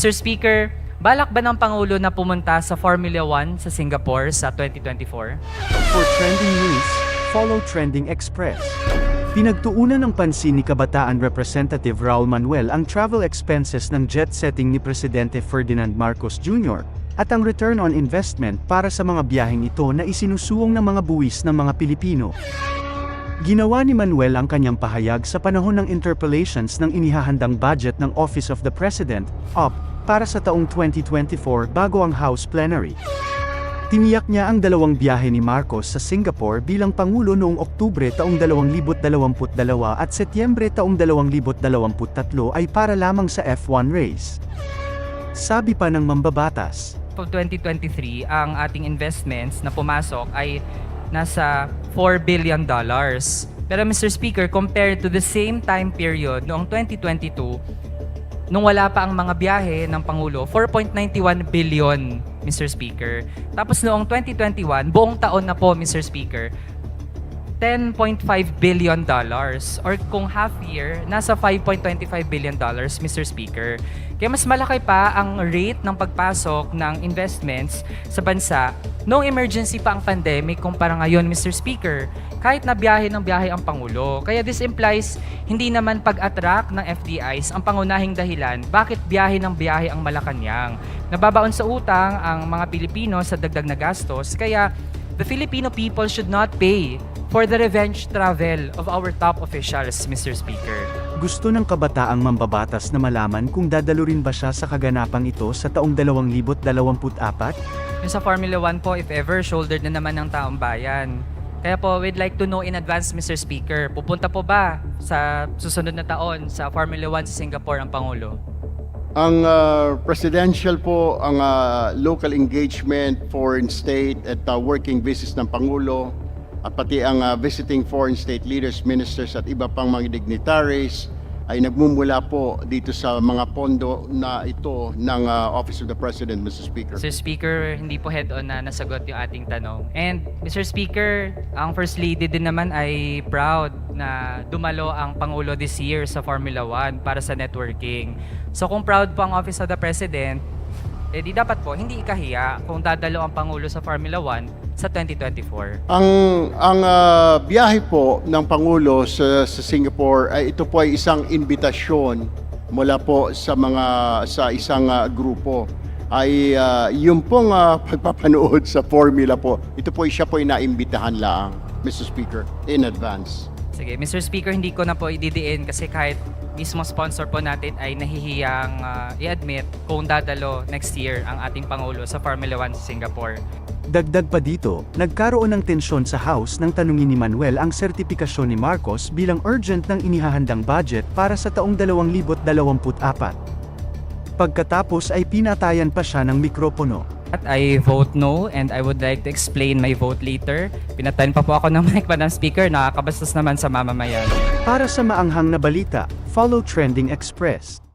Mr. Speaker, balak ba ng Pangulo na pumunta sa Formula 1 sa Singapore sa 2024? For trending news, follow Trending Express. Pinagtuunan ng pansin ni Kabataan Representative Raul Manuel ang travel expenses ng jet setting ni Presidente Ferdinand Marcos Jr. at ang return on investment para sa mga biyaheng ito na isinusuong ng mga buwis ng mga Pilipino. Ginawa ni Manuel ang kanyang pahayag sa panahon ng interpellations ng inihahandang budget ng Office of the President, OP, para sa taong 2024 bago ang House plenary. Tiniyak niya ang dalawang biyahe ni Marcos sa Singapore bilang Pangulo noong Oktubre taong 2022 at Setyembre taong 2023 ay para lamang sa F1 race. Sabi pa ng mambabatas, For 2023, ang ating investments na pumasok ay nasa 4 billion dollars. Pero Mr. Speaker, compared to the same time period noong 2022, nung wala pa ang mga biyahe ng Pangulo, 4.91 billion, Mr. Speaker. Tapos noong 2021, buong taon na po, Mr. Speaker, 10.5 billion dollars or kung half year nasa 5.25 billion dollars Mr. Speaker. Kaya mas malaki pa ang rate ng pagpasok ng investments sa bansa noong emergency pa ang pandemic kumpara ngayon Mr. Speaker. Kahit na biyahe ng biyahe ang Pangulo. Kaya this implies hindi naman pag-attract ng FDIs ang pangunahing dahilan bakit biyahe ng biyahe ang Malacanang. Nababaon sa utang ang mga Pilipino sa dagdag na gastos kaya the Filipino people should not pay for the revenge travel of our top officials, Mr. Speaker. gusto ng kabataang mambabatas na malaman kung dadalo rin ba siya sa kaganapang ito sa taong 2024? Yung sa Formula 1 po, if ever, shouldered na naman ng taong bayan. Kaya po, we'd like to know in advance, Mr. Speaker, pupunta po ba sa susunod na taon sa Formula 1 sa Singapore ang Pangulo? Ang uh, presidential po, ang uh, local engagement, foreign state at uh, working visits ng Pangulo at pati ang uh, visiting foreign state leaders, ministers at iba pang mga dignitaries ay nagmumula po dito sa mga pondo na ito ng uh, Office of the President, Mr. Speaker. Mr. Speaker, hindi po head-on na nasagot yung ating tanong. And Mr. Speaker, ang First Lady din naman ay proud na dumalo ang Pangulo this year sa Formula 1 para sa networking. So kung proud po ang Office of the President, eh di dapat po hindi ikahiya kung dadalo ang Pangulo sa Formula 1 sa 2024. Ang ang ah, biyahe po ng Pangulo sa, sa Singapore ay ito po ay isang imbitasyon mula po sa mga sa isang ah, grupo ay ah, yung pong ah, pagpapanood sa formula po. Ito po ay siya po ay naimbitahan lang, Mr. Speaker, in advance. Sige, Mr. Speaker, hindi ko na po ididiin kasi kahit mismo sponsor po natin ay nahihiyang ah, i-admit kung dadalo next year ang ating Pangulo sa Formula 1 sa Singapore. Dagdag pa dito, nagkaroon ng tensyon sa House nang tanungin ni Manuel ang sertipikasyon ni Marcos bilang urgent ng inihahandang budget para sa taong 2024. Pagkatapos ay pinatayan pa siya ng mikropono. At I vote no and I would like to explain my vote later. Pinatayin pa po ako ng mic, Madam Speaker. Nakakabastos naman sa mamamayan. Para sa maanghang na balita, follow Trending Express.